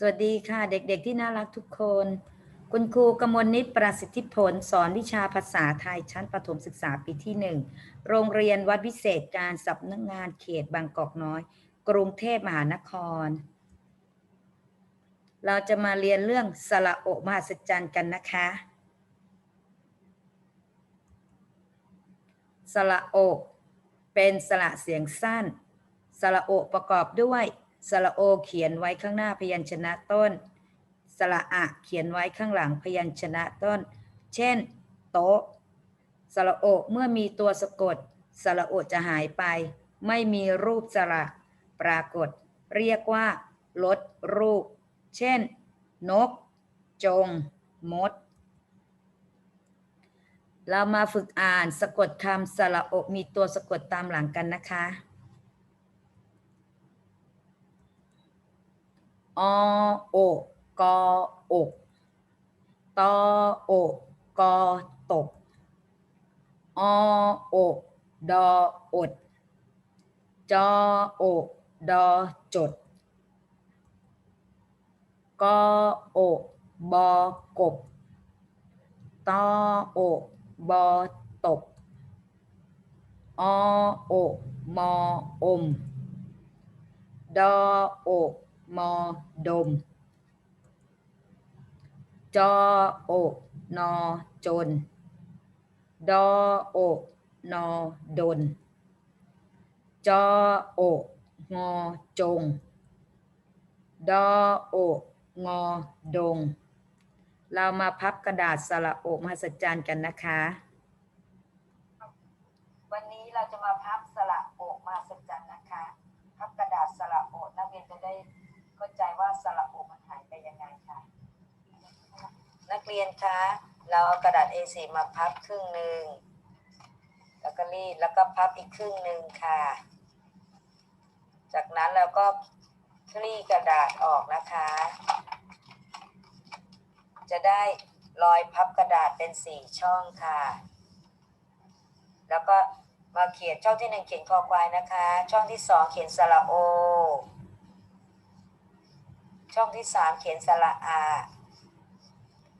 สวัสดีค่ะ เด็กๆที่น่ารักทุกคน คุณครูกมลนิตประสิทธิผล สอนวิชาภาษาไทยชั้นประถมศึกษาปีที่หนึ่งโรงเรียนวัดวิเศษการสำนักงานเขตบางกอกน้อย กรุงเทพมหานคร เราจะมาเรียนเรื่องสระโอมหัศจรรย์กันนะคะ สระโอ เป็นสระเสียงสั้น สระโอประกอบด้วย สระโอเขียนไว้ข้างหน้าพยัญชนะต้น สระอะเขียนไว้ข้างหลังพยัญชนะต้น เช่น โต๊ะ สระโอเมื่อมีตัวสะกด สระโอจะหายไป ไม่มีรูปสระปรากฏ เรียกว่า ลดรูป เช่น นก จง มด เรามาฝึกอ่านสะกดคำสระโอมีตัวสะกดตามหลังกันนะคะ อโอกอกตอโอกอตกอโอดออดจอโอดอจดกอโอบอกบตอโอบอตกอโอมออมดอโอ มอดม จอโอนอจน ดอโอนอดน จอโองอจง ดอโองอดง เรามาพับกระดาษสระโอมหัศจรรย์กันนะคะ วันนี้เราจะมาพับสระโอมหัศจรรย์นะคะ พับกระดาษสระโอนักเรียนจะได้ เข้าใจว่าสระโอมันหายไปยังไงค่ะนักเรียนคะเราเอากระดาษ A4 มาพับครึ่งหนึ่งแล้วก็รีดแล้วก็พับอีกครึ่งหนึ่งค่ะ จากนั้นเราก็คลี่กระดาษออกนะคะ จะได้รอยพับกระดาษเป็นสี่ช่องค่ะ แล้วก็มาเขียนช่องที่หนึ่งเขียนคอควายนะคะ ช่องที่สองเขียนสระโอ ช่องที่สามเขียนสระอา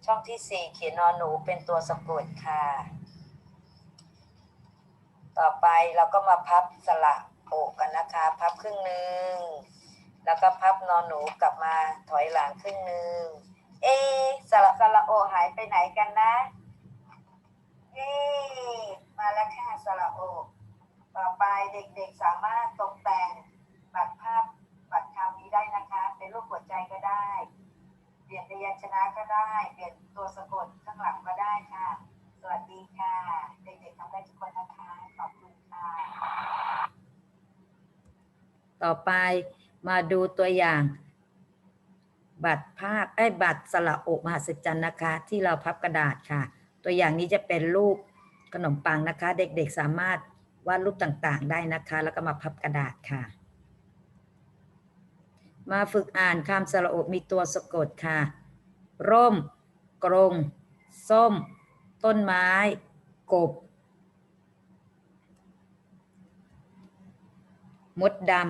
ช่องที่สี่เขียนนอนหนูเป็นตัวสะกดค่ะ ต่อไปเราก็มาพับสระโอกกันนะคะ พับครึ่งหนึ่ง แล้วก็พับนอนหนูกลับมาถอยหลังครึ่งหนึ่ง เอสระสระโอหายไปไหนกันนะเอมาแล้วค่ะสระโอ ต่อไปเด็กๆสามารถ เปลี่ยนพยัญชนะก็ได้ เปลี่ยนตัวสะกดข้างหลังก็ได้ค่ะ สวัสดีค่ะ เด็กๆทำได้ทุกคนนะคะ ขอบคุณค่ะ ต่อไปมาดูตัวอย่าง บัตรภาพไอ้บัตรสระโอกมหัศจรรย์นะคะ ที่เราพับกระดาษค่ะ ตัวอย่างนี้จะเป็นรูปขนมปังนะคะ เด็กๆสามารถวาดรูปต่างๆ ได้นะคะ แล้วก็มาพับกระดาษค่ะ มาฝึกอ่านคำสระโอกมีตัวสะกดค่ะ ร่ม กรงส้ม ต้นไม้ กบ มดดำ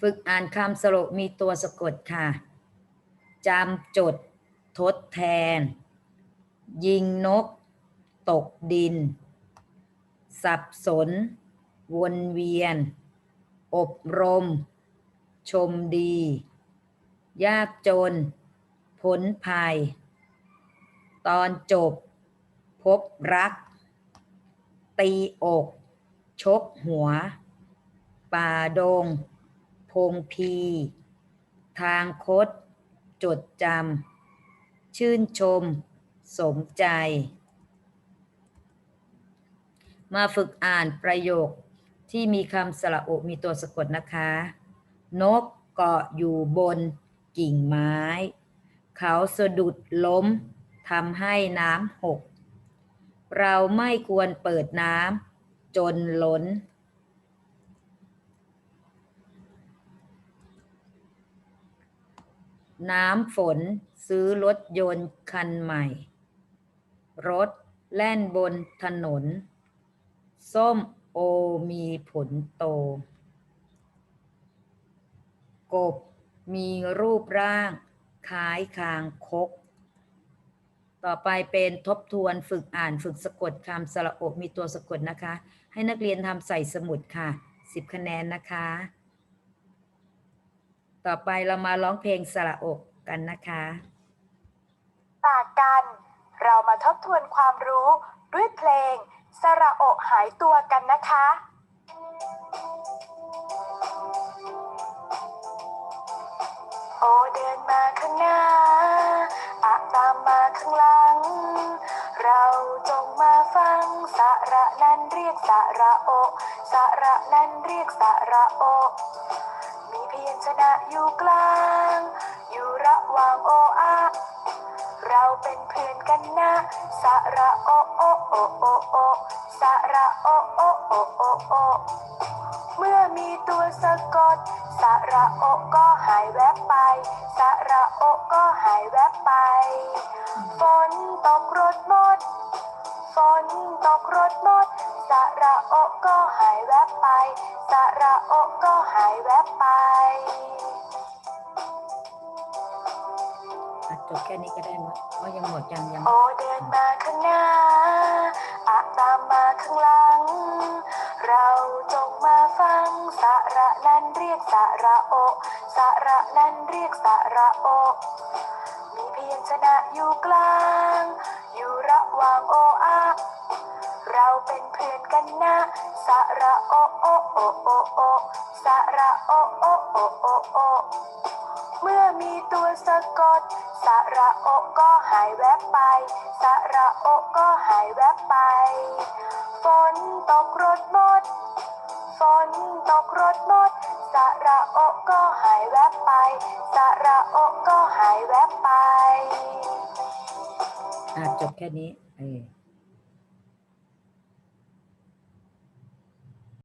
ฝึกอ่านคำสระอกมีตัวสะกดค่ะ จำจด ทดแทน ยิงนก ตกดิน สับสน วนเวียน อบรม ชมดี ยากจนพ้นภัย ตอนจบ พบรัก ตีอก ชกหัว ป่าดง พงพี ทางคด จดจำ ชื่นชม สมใจ มาฝึกอ่านประโยค ที่มีคำสระอกมีตัวสะกดนะคะ นกเกาะอยู่บนกิ่งไม้ เขาสะดุดล้มทำให้น้ำหก เราไม่ควรเปิดน้ำจนล้น น้ำฝนซื้อรถยนต์คันใหม่ รถแล่นบนถนน ส้ม โอมีผลโต กบมีรูปร่างคล้ายคางคก ต่อไปเป็นทบทวนฝึกอ่านฝึกสะกดคำสระอบมีตัวสะกดนะคะ ให้นักเรียนทำใส่สมุดค่ะ 10 คะแนนนะคะ ต่อไปเรามาร้องเพลงสระอบกันนะคะต่างกัน เรามาทบทวนความรู้ด้วยเพลง สระโอหายตัวกันนะคะโอเดินมาข้างหน้าอะตามมาข้างหลัง เราจงมาฟังสระนั้นเรียกสระโอสระนั้นเรียกสระโอ มีเพยัญชนะอยู่กลาง อยู่ระหว่างโออะเราเป็นเพื่อนกันนะสระโอ โอโอโอสระโอโอโอโอโอเมื่อมีตัวสะกด สระโอก็หายแวบไป สระโอก็หายแวบไป ฝนตกรถมด ฝนตกรถมด สระโอก็หายแวบไป สระโอก็หายแวบไป อะจบแค่นี้ก็ได้หมดเพราะยังหมดยังยัง โอเดินมาข้างหน้าอะตามมาข้างหลัง เราจงมาฟังสระนั้นเรียกสระโอสระนั้นเรียกสระโอ มีเพียัญชนะอยู่กลาง อยู่ระหว่างโออะเราเป็นเพื่อนกันนะสระโอโอโอโอโอสระโอโอโอโอโอเมื่อมีตัวสะกด สระโอก็หายแวบไป สระโอก็หายแวบไป ฝนตกรถมด ฝนตกรถมด สระโอก็หายแวบไป สระโอก็หายแวบไป อะจบแค่นี้เออ